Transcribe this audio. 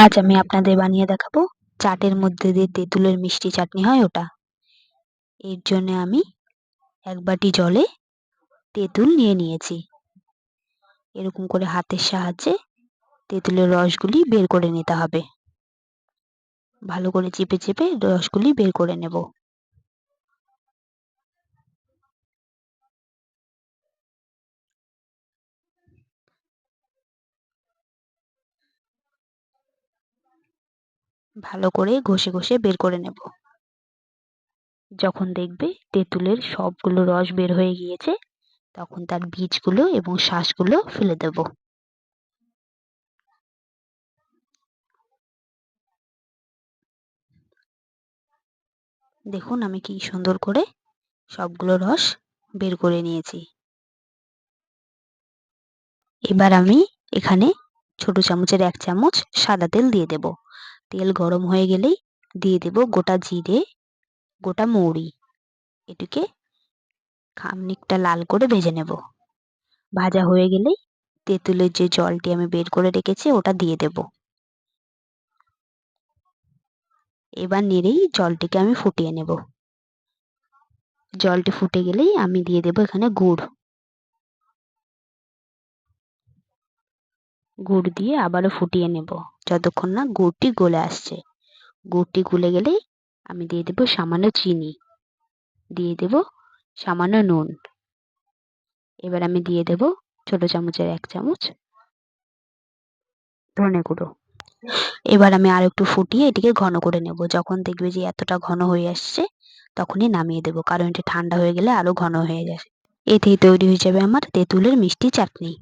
আজ আমি আপনাদের বানিয়ে দেখাবো চাটের মধ্যে দিয়ে তেঁতুলের মিষ্টি চাটনি, হয় ওটা? এর জন্য আমি এক বাটি জলে তেঁতুল নিয়ে নিয়েছি। এরকম করে হাতের সাহায্যে তেঁতুলের রসগুলি বের করে নিতে হবে। ভালো করে চেপে চেপে রসগুলি বের করে নেব। ভালো করে ঘষে ঘষে বের করে নেব। যখন দেখবে তেঁতুলের সবগুলো রস বের হয়ে গিয়েছে, তখন তার বীজগুলো এবং শ্বাসগুলো ফেলে দেব। দেখুন আমি কি সুন্দর করে সবগুলো রস বের করে নিয়েছি। এবার আমি এখানে ছোট চামচের এক চামচ সাদা তেল দিয়ে দেব। তেল গরম হয়ে গেলেই দিয়ে দেব গোটা জিরে, গোটা মৌরি। এটিকে খানিকটা লাল করে ভেজে নেব। ভাজা হয়ে গেলেই তেঁতুলের যে জলটি আমি বের করে রেখেছি ওটা দিয়ে দেব। এবার নেড়েই জলটিকে আমি ফুটিয়ে নেব। জলটি ফুটে গেলেই আমি দিয়ে দেব এখানে গুড়। গুড় দিয়ে আবারও ফুটিয়ে নেব। যতক্ষণ না গুড়টি গলে আসছে। গুড়টি গলে গেলেই আমি দিয়ে দেব সামান্য চিনি। দিয়ে দেব সামান্য নুন। এবার আমি দিয়ে দেব ছোট চামচের এক চামচ ধনে গুঁড়ো। এবার আমি আর একটু ফুটিয়ে এটিকে ঘন করে নেব। যখন দেখবে যে এতটা ঘন হয়ে আসছে, তখনই নামিয়ে দেবো। কারণ এটি ঠান্ডা হয়ে গেলে আরও ঘন হয়ে যাবে। এতেই তৈরি হয়ে যাবে আমার তেঁতুলের মিষ্টি চাটনি।